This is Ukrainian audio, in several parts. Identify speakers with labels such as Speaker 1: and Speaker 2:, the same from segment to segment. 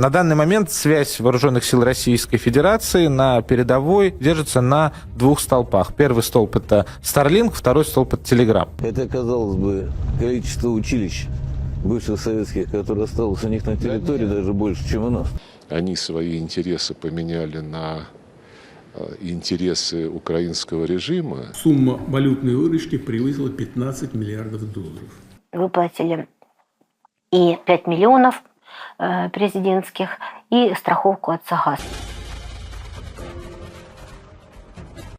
Speaker 1: на данный момент связь вооруженных сил Российской Федерации на передовой держится на двух столпах. Первый столб это Starlink, второй столб это Telegram.
Speaker 2: Это, казалось бы, количество училищ бывших советских, которое осталось у них на территории, даже больше, чем у нас.
Speaker 3: они свои интересы поменяли на э, интересы украинского режима.
Speaker 4: Сумма валютной выручки превысила 15 миллиардов долларов.
Speaker 5: выплатили и 5 миллионов президентских, и страховку от САГАС.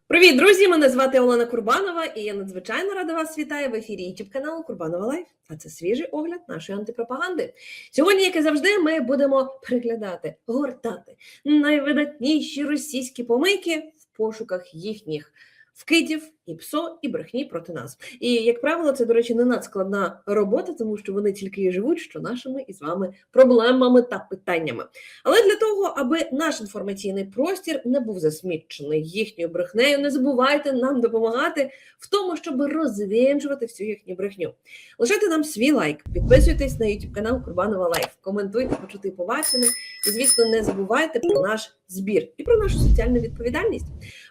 Speaker 6: Привіт, друзі! Мене звати Олена Курбанова, і я надзвичайно рада вас вітаю в ефірі youtube каналу Курбанова Лайф. А це свіжий огляд нашої антипропаганди. Сьогодні, як і завжди, ми будемо переглядати, гортати найвидатніші російські помийки в пошуках їхніх вкидів і псо, і брехні проти нас. І як правило, це, до речі, не надскладна робота, тому що вони тільки і живуть, що нашими із вами проблемами та питаннями. Але для того, аби наш інформаційний простір не був засмічений їхньою брехнею, не забувайте нам допомагати в тому, щоб розвінчувати всю їхню брехню. Лишайте нам свій лайк, підписуйтесь на YouTube канал Курбанова Лайф, коментуйте, почути побачене. І, звісно, не забувайте про наш збір і про нашу соціальну відповідальність.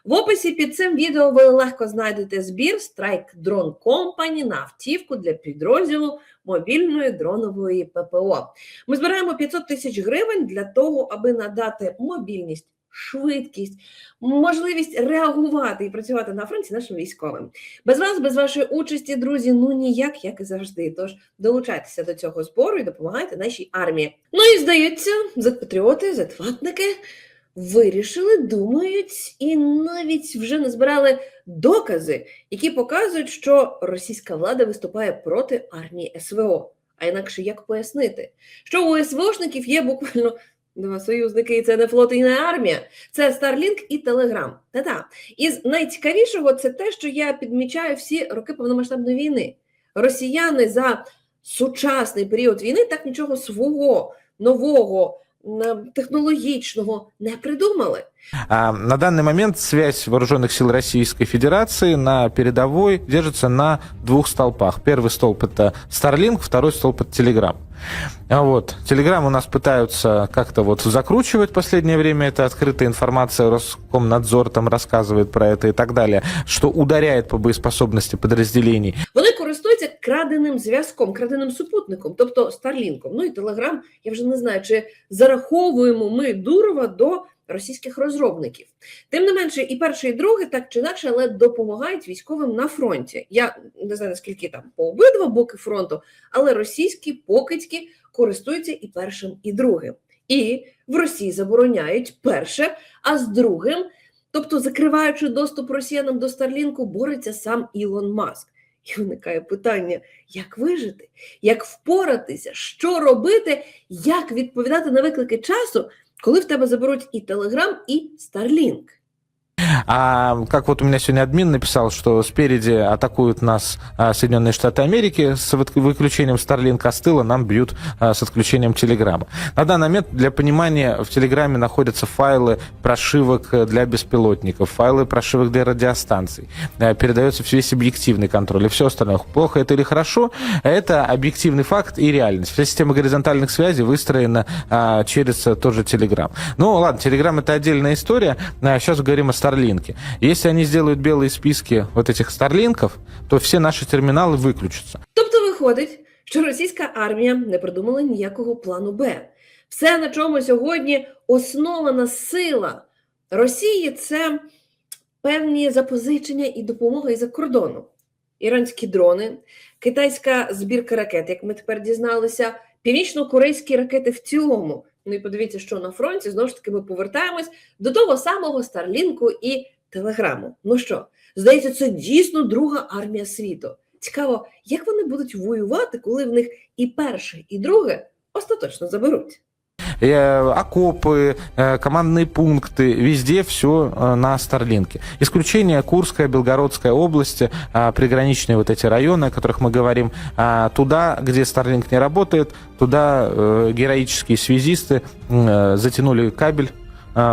Speaker 6: В описі під цим відео ви легко знайдете збір Strike Drone Company на автівку для підрозділу мобільної дронової ППО. Ми збираємо 500 тисяч гривень для того, аби надати мобільність, швидкість, можливість реагувати і працювати на фронті нашим військовим. Без вас, без вашої участі, друзі, ну ніяк, як і завжди. Тож долучайтеся до цього збору і допомагайте нашій армії. Ну і здається, зетпатріоти, зетватники вирішили, думають, і навіть вже назбирали докази, які показують, що російська влада виступає проти армії СВО. А інакше як пояснити, що у СВОшників є буквально два союзники, і це не флот і не армія, це Starlink і Telegram. Та-та. Із найцікавішого це те, що я підмічаю всі роки повномасштабної війни. Росіяни за сучасний період війни так нічого свого нового м, технологічного не придумали.
Speaker 1: А, на данный момент связь вооруженных сил Российской Федерации на передовой держится на двух столпах. Первый столб это Starlink, второй столб это Telegram. А Вот. Telegram у нас пытаются как-то вот закручивать в последнее время. Это открытая информация, Роскомнадзор там рассказывает про это и так далее, что ударяет по боеспособности подразделений.
Speaker 6: Вони краденим зв'язком, краденим супутником, тобто Старлінком. Ну і Телеграм, я вже не знаю, чи зараховуємо ми Дурова до російських розробників. Тим не менше, і перше, і друге, так чи інакше, але допомагають військовим на фронті. Я не знаю, наскільки там по обидва боки фронту, але російські покидьки користуються і першим, і другим. І в Росії забороняють перше, а з другим, тобто закриваючи доступ росіянам до Старлінку, бореться сам Ілон Маск. І виникає питання: як вижити, як впоратися, що робити, як відповідати на виклики часу, коли в тебе заберуть і Телеграм, і Старлінк.
Speaker 1: А как вот у меня сегодня админ написал, что спереди атакуют нас а, Соединенные Штаты Америки с выключением Starlink, а с тыла нам бьют а, с отключением Телеграма. На данный момент, для понимания, в Телеграме находятся файлы прошивок э, для беспилотников, файлы прошивок для радиостанций. Э, Передается весь объективный контроль и все остальное. Плохо это или хорошо, это объективный факт и реальность. Вся система горизонтальных связей выстроена а, через э, тот же Телеграм. Ну ладно, Телеграм это отдельная история. Сейчас говорим о Старлинке. Если они сделают белые списки вот этих Старлинков, то все наши терминалы выключатся.
Speaker 6: Тобто виходить, що російська армія не придумала ніякого плану Б. Все, на чому сьогодні основана сила Росії, це певні запозичення і допомога із-за кордону. Іранські дрони, китайська збірка ракет, як ми тепер дізналися, північно-корейські ракети в цілому. Ну і подивіться, що на фронті знову ж таки ми повертаємось до того самого Старлінку і Телеграму. Ну що, здається, це дійсно друга армія світу. Цікаво, як вони будуть воювати, коли в них і перше, і друге остаточно заберуть.
Speaker 1: Э, окопы, э, командные пункты, везде все на Старлинке. Исключение Курская, Белгородская области, а, приграничные вот эти районы, о которых мы говорим, а, туда, где Старлинк не работает, туда э, героические связисты м, э, затянули кабель а,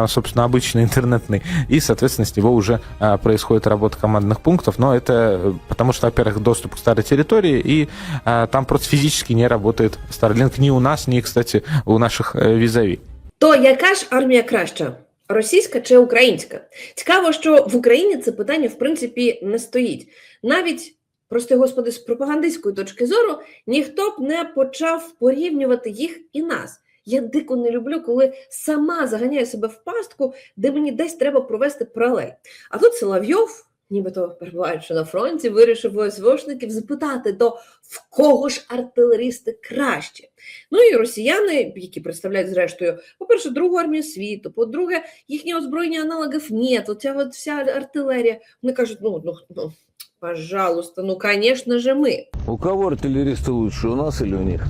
Speaker 1: собственно, обычный интернетный, и, соответственно, с него уже а, происходит работа командных пунктов, но это э, потому что, во-первых, доступ к старой территории, и а, там просто физически не работает Starlink ни у нас, ни, кстати, у наших э, визави.
Speaker 6: То яка ж армія краща? Російська чи українська? Цікаво, що в Україні це питання в принципі не стоїть. Навіть, прости господи, з пропагандистської точки зору ніхто б не почав порівнювати їх і нас. Я дико не люблю, коли сама заганяю себе в пастку, де мені десь треба провести паралель. А тут Соловйов, нібито перебуваючи на фронті, вирішив ОСВшників запитати, то в кого ж артилерісти краще? Ну і росіяни, які представляють зрештою, по-перше, другу армію світу, по-друге, їхні озброєння аналогів нет, оця от вся артилерія. Вони кажуть, ну, ну, ну, пожалуйста, ну, конечно же, ми.
Speaker 2: У кого артиллеристы лучше, у нас или у них?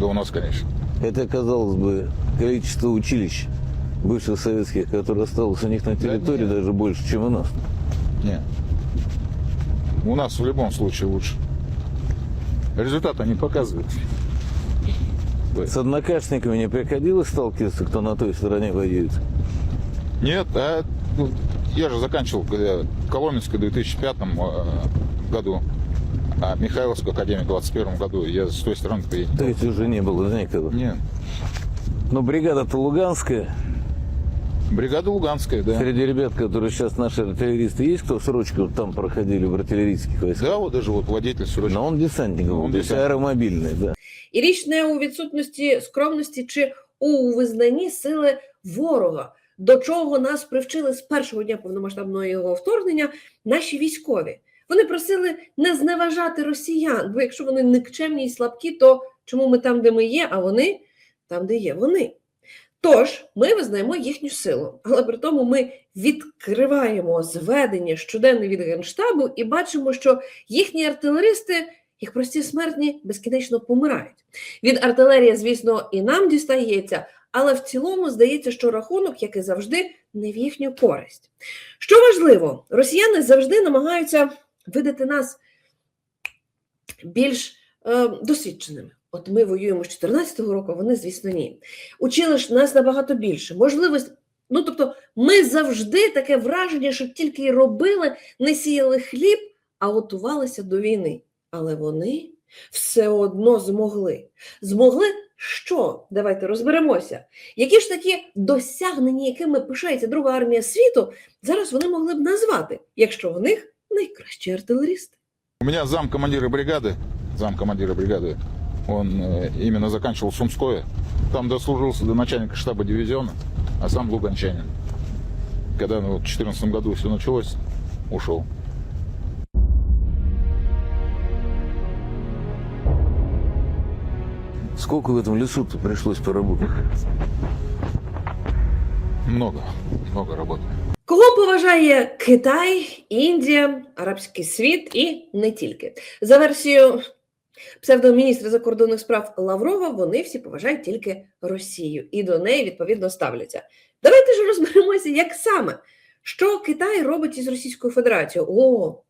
Speaker 7: Да у нас, конечно.
Speaker 2: Это, казалось бы, количество училищ бывших советских, которые осталось у них на территории,
Speaker 7: нет.
Speaker 2: даже больше, чем у нас.
Speaker 7: Нет. У нас в любом случае лучше. Результат они показывают.
Speaker 2: С однокашниками не приходилось сталкиваться, кто на той стороне воюет?
Speaker 7: Нет, а, ну, я же заканчивал когда в Коломенской в 2005 э, году, а Михайловскую академию в 2021 году. Я с той стороны приехал.
Speaker 2: То есть уже не было некого.
Speaker 7: Нет.
Speaker 2: Но бригада-то Луганская.
Speaker 7: Бригада Луганская, да.
Speaker 2: Среди ребят, которые сейчас наши артиллеристы, есть кто срочку там проходили в артиллерийских войсках?
Speaker 7: Да, вот даже вот владетель срочно.
Speaker 2: Но он десантник, был,
Speaker 7: Он
Speaker 2: то есть
Speaker 7: десантник.
Speaker 2: аэромобильный, да.
Speaker 6: І річ не у відсутності скромності чи у визнанні сили ворога, до чого нас привчили з першого дня повномасштабного його вторгнення наші військові. Вони просили не зневажати росіян, бо якщо вони никчемні і слабкі, то чому ми там, де ми є, а вони там, де є вони. Тож ми визнаємо їхню силу, але при тому ми відкриваємо зведення щоденне від генштабу і бачимо, що їхні артилеристи, як прості смертні, безкінечно помирають. Від артилерії, звісно, і нам дістається, але в цілому здається, що рахунок, як і завжди, не в їхню користь. Що важливо, росіяни завжди намагаються видати нас більш е, досвідченими. От ми воюємо з 14-го року, вони, звісно, ні. Учили ж нас набагато більше. Можливість, ну тобто, ми завжди таке враження, що тільки й робили, не сіяли хліб, а готувалися до війни. Але вони все одно змогли. Змогли що? Давайте розберемося. Які ж такі досягнення, якими пишається Друга армія світу, зараз вони могли б назвати, якщо в них найкращі артилерісти.
Speaker 7: У меня зам командира бригады, зам командира бригады, он э, именно заканчивал Сумское. Там дослужился до начальника штаба дивизиона, а сам луганчанин. Когда ну, в 2014 году все началось, ушел.
Speaker 2: Сколько в этом лесу-то пришлось поработать?
Speaker 7: Много, много работы.
Speaker 6: Кого поважає Китай, Індія, Арабський світ і не тільки. За версією псевдоміністра закордонних справ Лаврова, вони всі поважають тільки Росію і до неї відповідно ставляться. Давайте ж розберемося, як саме, що Китай робить із Російською Федерацією. О,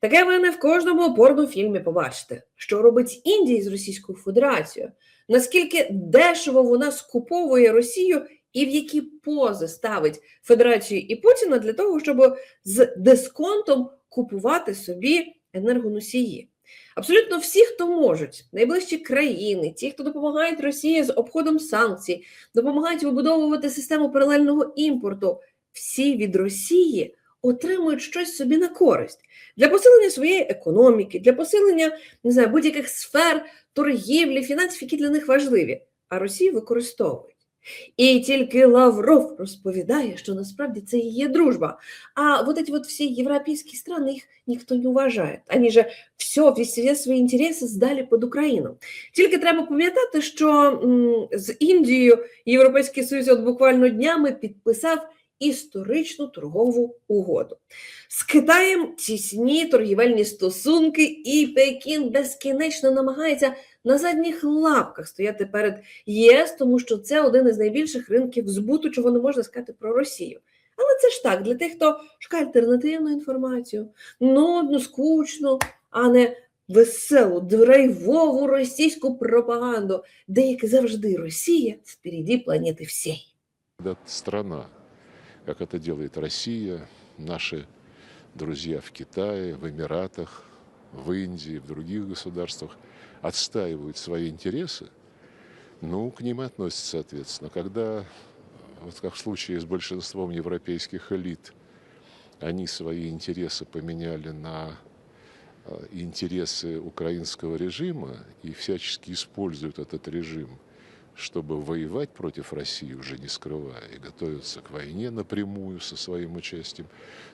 Speaker 6: таке ви не в кожному порнофільмі побачите, що робить Індія з Російською Федерацією, наскільки дешево вона скуповує Росію і в які пози ставить Федерацію і Путіна для того, щоб з дисконтом купувати собі енергоносії. Абсолютно всі, хто можуть, найближчі країни, ті, хто допомагають Росії з обходом санкцій, допомагають вибудовувати систему паралельного імпорту, всі від Росії отримують щось собі на користь для посилення своєї економіки, для посилення не знаю, будь-яких сфер торгівлі, фінансів, які для них важливі, а Росію використовують. І тільки Лавров розповідає, що насправді це є дружба. А вот эти вот все европейские страны, их никто не уважає. Они же все, всі свої інтереси здали під Україну. Тільки треба пам'ятати, що з Індією Європейський Союз от буквально днями підписав історичну торгову угоду. З Китаєм тісні торгівельні стосунки, і Пекін безкінечно намагається на задніх лапках стояти перед ЄС, тому що це один із найбільших ринків збуту, чого не можна сказати про Росію. Але це ж так, для тих, хто шукає альтернативну інформацію, нудну, скучну, а не веселу, драйвову російську пропаганду, де як завжди Росія впереді планети всієї.
Speaker 3: Страна, как это делает Россия, наши друзья в Китае, в Эмиратах, в Индии, в других государствах, отстаивают свои интересы, ну, к ним относятся соответственно. Когда, вот как в случае с большинством европейских элит, они свои интересы поменяли на э, интересы украинского режима и всячески используют этот режим, чтобы воевать против России, уже не скрывая, и готовятся к войне напрямую со своим участием.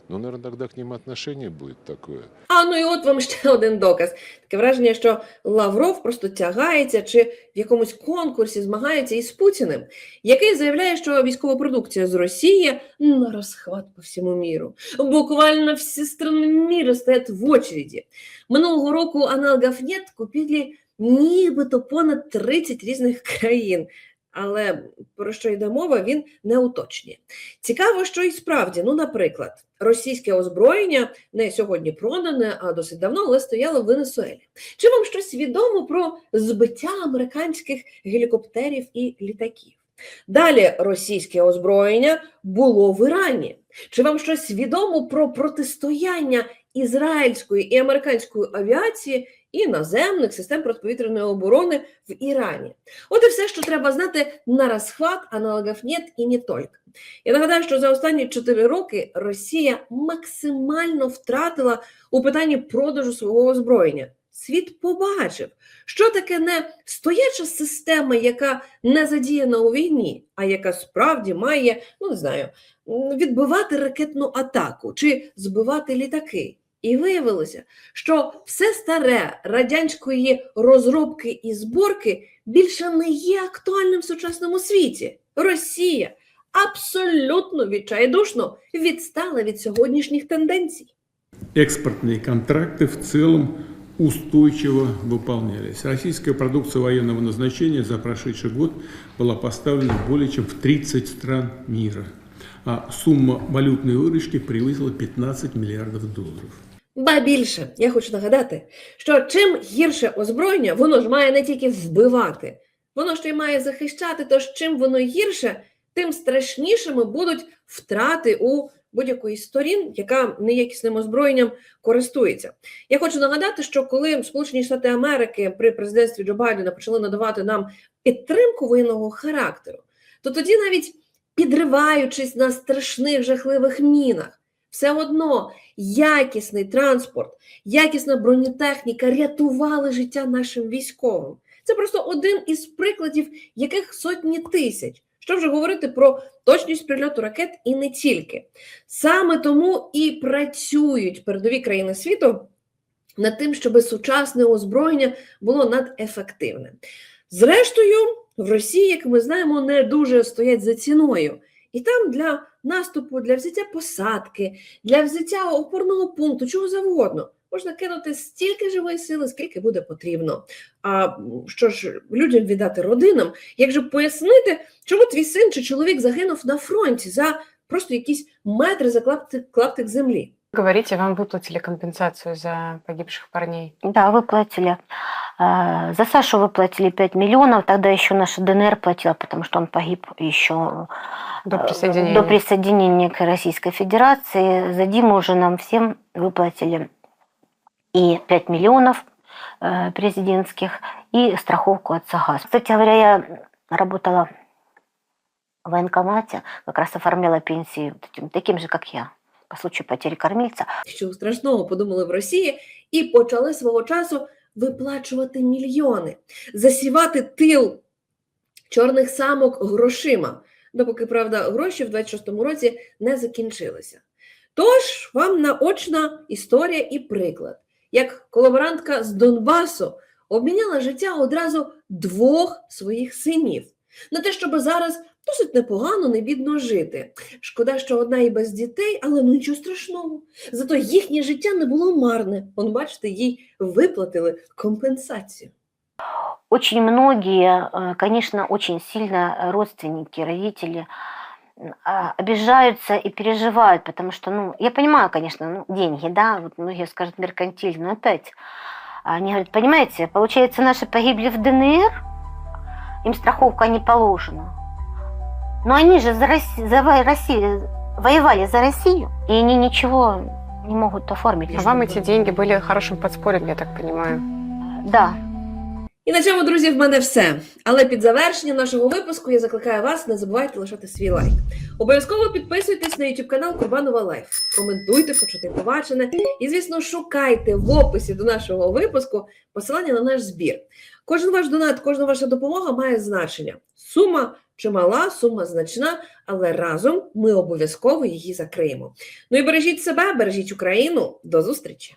Speaker 3: Ну, наверное, тогда к ним отношение будет такое.
Speaker 6: А ну і от вам ще один доказ. Таке враження, що Лавров просто тягається чи в якомусь конкурсі змагається із Путіним, який заявляє, що військова продукція з Росії на розхват по всьому міру. Буквально всі страни міра стоять в очереді. Минулого року аналогов нет купили нібито понад 30 різних країн. Але про що йде мова, він не уточнює. Цікаво, що і справді, ну, наприклад, російське озброєння не сьогодні продане, а досить давно, але стояло в Венесуелі. Чи вам щось відомо про збиття американських гелікоптерів і літаків? Далі російське озброєння було в Ірані. Чи вам щось відомо про протистояння ізраїльської і американської авіації і наземних систем протиповітряної оборони в Ірані? От і все, що треба знати на розхват, аналогів нет і не тільки. Я нагадаю, що за останні 4 роки Росія максимально втратила у питанні продажу свого озброєння. Світ побачив, що таке не стояча система, яка не задіяна у війні, а яка справді має, ну не знаю, відбивати ракетну атаку чи збивати літаки. І виявилося, що все старе радянської розробки і зборки більше не є актуальним в сучасному світі. Росія абсолютно відчайдушно відстала від сьогоднішніх тенденцій.
Speaker 4: Экспортные контракты в целом устойчиво выполнялись. Российская продукция военного назначения за прошедший год была поставлена более чем в 30 стран мира, а сумма валютной выручки превысила 15 миллиардов долларов.
Speaker 6: Ба більше, я хочу нагадати, що чим гірше озброєння, воно ж має не тільки вбивати, воно ще й має захищати. Тож чим воно гірше, тим страшнішими будуть втрати у будь-якої сторін, яка неякісним озброєнням користується. Я хочу нагадати, що коли Сполучені Штати Америки при президентстві Джо Байдена почали надавати нам підтримку воєнного характеру, то тоді навіть підриваючись на страшних жахливих мінах, все одно якісний транспорт, якісна бронетехніка рятували життя нашим військовим. Це просто один із прикладів, яких сотні тисяч. Що вже говорити про точність прильоту ракет і не тільки. Саме тому і працюють передові країни світу над тим, щоб сучасне озброєння було надефективне. Зрештою, в Росії, як ми знаємо, не дуже стоять за ціною. І там для наступу, для взяття посадки, для взяття опорного пункту, чого завгодно, можна кинути стільки живої сили, скільки буде потрібно. А що ж людям віддати родинам, як же пояснити, чому твій син чи чоловік загинув на фронті за просто якісь метри за клаптик, клаптик землі?
Speaker 8: Говорите, вам выплатили компенсацию за погибших парней.
Speaker 5: Да, выплатили. Э, За Сашу выплатили 5 миллионов, тогда еще наша ДНР платила, потому что он погиб еще
Speaker 8: До
Speaker 5: э,
Speaker 8: присоединения.
Speaker 5: до присоединения к Российской Федерации. За Диму уже нам всем выплатили и 5 миллионов э, президентских, и страховку от САГАС. Кстати говоря, я работала в военкомате, как раз оформляла пенсии вот этим, таким же, как я, по случаю потери кормильца.
Speaker 6: що страшного подумали в Росії, і почали свого часу виплачувати мільйони, засівати тил чорних самок грошима, допоки, правда, гроші в 26-му році не закінчилися. Тож вам наочна історія і приклад, як колаборантка з Донбасу обміняла життя одразу двох своїх синів на те, щоб зараз досить непогано, не бідно жити. Шкода, що одна і без дітей, але ну, нічого страшного. Зато їхнє життя не було марне. Он, бачите, їй виплатили компенсацію.
Speaker 5: Очень многие, э, конечно, очень сильно родственники, родители обижаются и переживают, потому что, ну, я понимаю, конечно, ну, деньги, да, вот многие скажут меркантиль, но опять, они говорят, понимаете, получается, наши погибли в ДНР, им страховка не положена. Но они же за Россию, за Россию, воевали за Россию, и они ничего не могут оформить.
Speaker 8: А вам эти деньги были хорошим подспорьем, я так понимаю.
Speaker 5: Да,
Speaker 6: І на цьому, друзі, в мене все. Але під завершення нашого випуску я закликаю вас, не забувайте лишати свій лайк. Обов'язково підписуйтесь на YouTube канал Курбанова Лайф. Коментуйте, почути побачене. І, звісно, шукайте в описі до нашого випуску посилання на наш збір. Кожен ваш донат, кожна ваша допомога має значення. Сума чимала, сума значна, але разом ми обов'язково її закриємо. Ну і бережіть себе, бережіть Україну. До зустрічі!